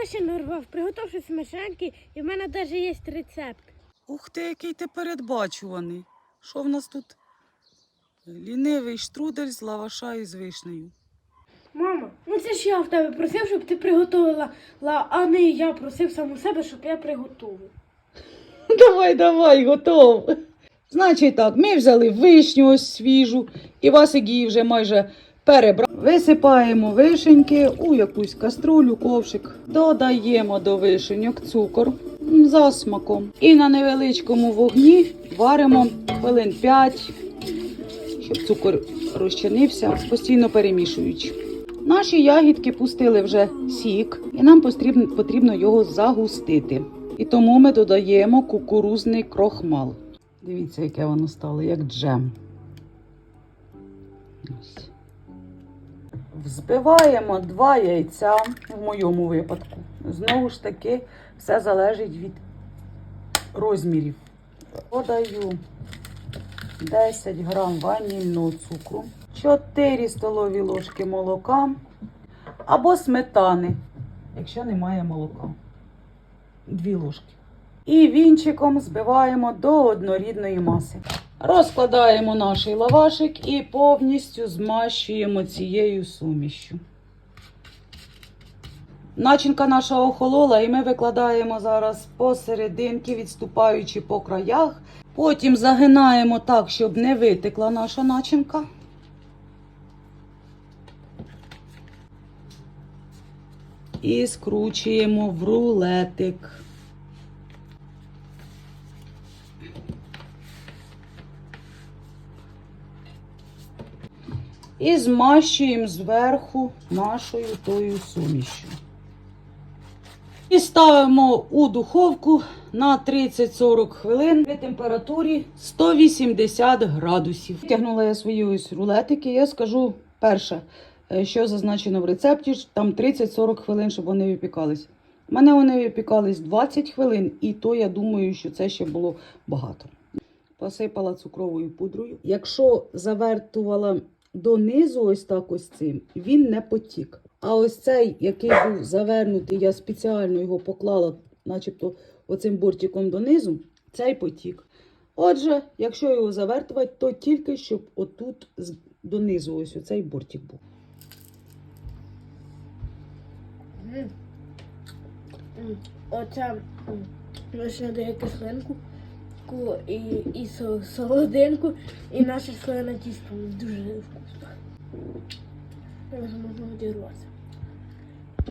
вишень нарвав, приготував щось смачненьке, і в мене навіть є рецепт. Ух ти, який ти передбачуваний. Що в нас тут? Лінивий штрудель з лаваша і з вишнею. Мама, ну це ж я в тебе просив, щоб ти приготувала, а не я просив сам у себе, щоб я приготував. Давай, давай, готов. Значить так, ми взяли вишню ось свіжу, і Васик її вже майже перебрав. Висипаємо вишеньки у якусь каструлю, ковшик. Додаємо до вишеньок цукор за смаком. І на невеличкому вогні варимо хвилин 5, щоб цукор розчинився, постійно перемішуючи. Наші ягідки пустили вже сік, і нам потрібно, потрібно його загустити. І тому ми додаємо кукурузний крохмал. Дивіться, яке воно стало, як джем. Ось. Взбиваємо два яйця в моєму випадку. Знову ж таки, все залежить від розмірів. Додаю 10 грам ванільного цукру, 4 столові ложки молока або сметани, якщо немає молока. Дві ложки. І вінчиком збиваємо до однорідної маси. Розкладаємо наш лавашик і повністю змащуємо цією сумішю. Начинка наша охолола, і ми викладаємо зараз посерединки, відступаючи по краях. Потім загинаємо так, щоб не витекла наша начинка. І скручуємо в рулетик. І змащуємо зверху нашою тою сумішю. І ставимо у духовку на 30-40 хвилин при температурі 180 градусів. Тягнула я свої ось рулетики. Я скажу перше, е, що зазначено в рецепті, там 30-40 хвилин, щоб вони випікались. У мене вони випікались 20 хвилин, і то я думаю, що це ще було багато. Посипала цукровою пудрою. Якщо завертувала донизу, ось так ось цим, він не потік. А ось цей, який був завернутий, я спеціально його поклала, начебто, оцим бортиком донизу, цей потік. Отже, якщо його завертувати, то тільки щоб отут донизу ось оцей бортик був. Оця м, вишня дає кислинку ку- і, і со- солодинку, і наше слоєне тісто дуже вкусно. Зараз можна одірватися.